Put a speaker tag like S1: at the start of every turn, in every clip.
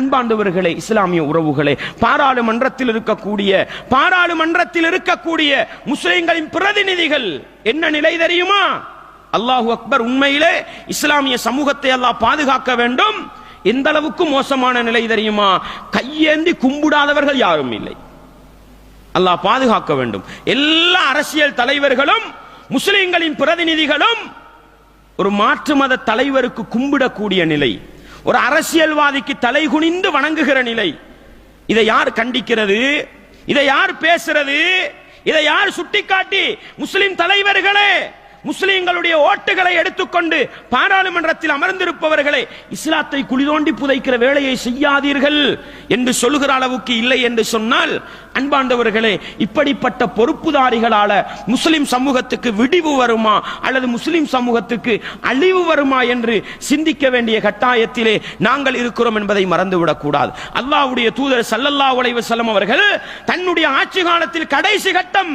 S1: அன்பாண்டவர்களே இஸ்லாமிய உறவுகளே பாராளுமன்றத்தில் இருக்கக்கூடிய பாராளுமன்றத்தில் இருக்கக்கூடிய முஸ்லிம்களின் பிரதிநிதிகள் என்ன நிலை தெரியுமா? அல்லாஹு அக்பர் உண்மையிலே இஸ்லாமிய சமூகத்தை அல்லாஹ் பாதுகாக்க வேண்டும். எந்த அளவுக்கு மோசமான நிலை தெரியுமா? கையேந்தி கும்பிடாதவர்கள் யாரும் இல்லை. அல்லாஹ் பாதுகாக்க வேண்டும். எல்லா அரசியல் தலைவர்களும் முஸ்லிம்களின் பிரதிநிதிகளும் ஒரு மாற்று மத தலைவருக்கு கும்பிடக்கூடிய நிலை ஒரு அரசியல்வாதிக்கு தலை குனிந்து வணங்குகிற நிலை. இதை யார் கண்டிக்கிறது? இதை யார் பேசுறது? இதை யார் சுட்டிக்காட்டி? முஸ்லிம் தலைவர்களே! முஸ்லிம்களுடைய ஓட்டுகளை எடுத்துக்கொண்டு பாராளுமன்றத்தில் அமர்ந்திருப்பவர்களே இஸ்லாத்தை குளிதோண்டி புதைக்கிற வேலையை செய்யாதீர்கள் என்று சொல்லுகிற அளவுக்கு இல்லை என்று சொன்னால் அன்பாண்டவர்களே இப்படிப்பட்ட பொறுப்புதாரிகளால முஸ்லிம் சமூகத்துக்கு விடிவு வருமா அல்லது முஸ்லிம் சமூகத்துக்கு அழிவு வருமா என்று சிந்திக்க வேண்டிய கட்டாயத்திலே நாங்கள் இருக்கிறோம் என்பதை மறந்துவிடக் கூடாது. அல்லாஹ்வுடைய தூதர் சல்லல்லா உலைவசலம் அவர்கள் தன்னுடைய ஆட்சி காலத்தில் கடைசி கட்டம்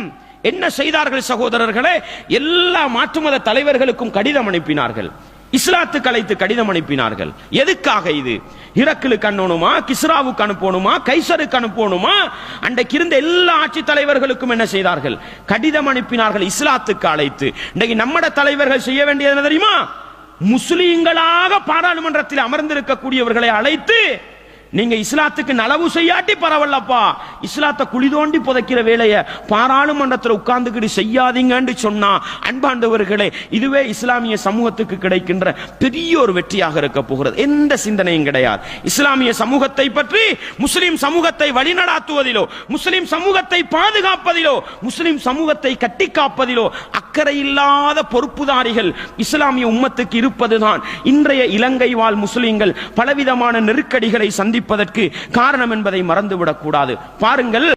S1: என்ன செய்தார்கள் சகோதரர்களே? எல்லா மாற்று மத தலைவர்களுக்கும் கடிதம் அனுப்பினார்கள். இஸ்லாத்துக்கு அழைத்து கடிதம் அனுப்பினார்கள். எதுக்காக இது? இரக்கிலுக்கு அனுப்பணுமா? கிஸ்ராவுக்கு அனுப்பணுமா? கைசருக்கு அனுப்பணுமா? அன்றைக்கு இருந்த எல்லா ஆட்சி தலைவர்களுக்கும் என்ன செய்தார்கள்? கடிதம் அனுப்பினார்கள் இஸ்லாத்துக்கு அழைத்து. இன்றைக்கு நம்மட தலைவர்கள் செய்ய வேண்டியது என்ன தெரியுமா? முஸ்லீம்களாக பாராளுமன்றத்தில் அமர்ந்திருக்கக்கூடியவர்களை அழைத்து நீங்க இஸ்லாத்துக்கு நலவு செய்யாட்டி பரவாயில்லப்பா இஸ்லாத்தை குழி தோண்டி புதைக்கிற வேலையை பாராளுமன்றத்தில் உட்கார்ந்துக்கிட்டு செய்யாதீங்கன்னு சொன்னா அன்பாண்டவர்களே இதுவே இஸ்லாமிய சமூகத்துக்கு கிடைக்கின்ற பெரிய ஒரு வெற்றியாக இருக்க போகிறது. எந்த சிந்தனையும் கிடையாது. இஸ்லாமிய சமூகத்தை பற்றி முஸ்லிம் சமூகத்தை வழிநடாத்துவதிலோ முஸ்லிம் சமூகத்தை பாதுகாப்பதிலோ முஸ்லிம் சமூகத்தை கட்டி காப்பதிலோ அக்கறை இல்லாத பொறுப்புதாரிகள் இஸ்லாமிய உம்மத்துக்கு இருப்பதுதான். இன்றைய இலங்கை வாழ் முஸ்லிம்கள் பலவிதமான நெருக்கடிகளை சந்திப்பதற்கு காரணம் என்பதை மறந்துவிடக் கூடாது பாருங்கள்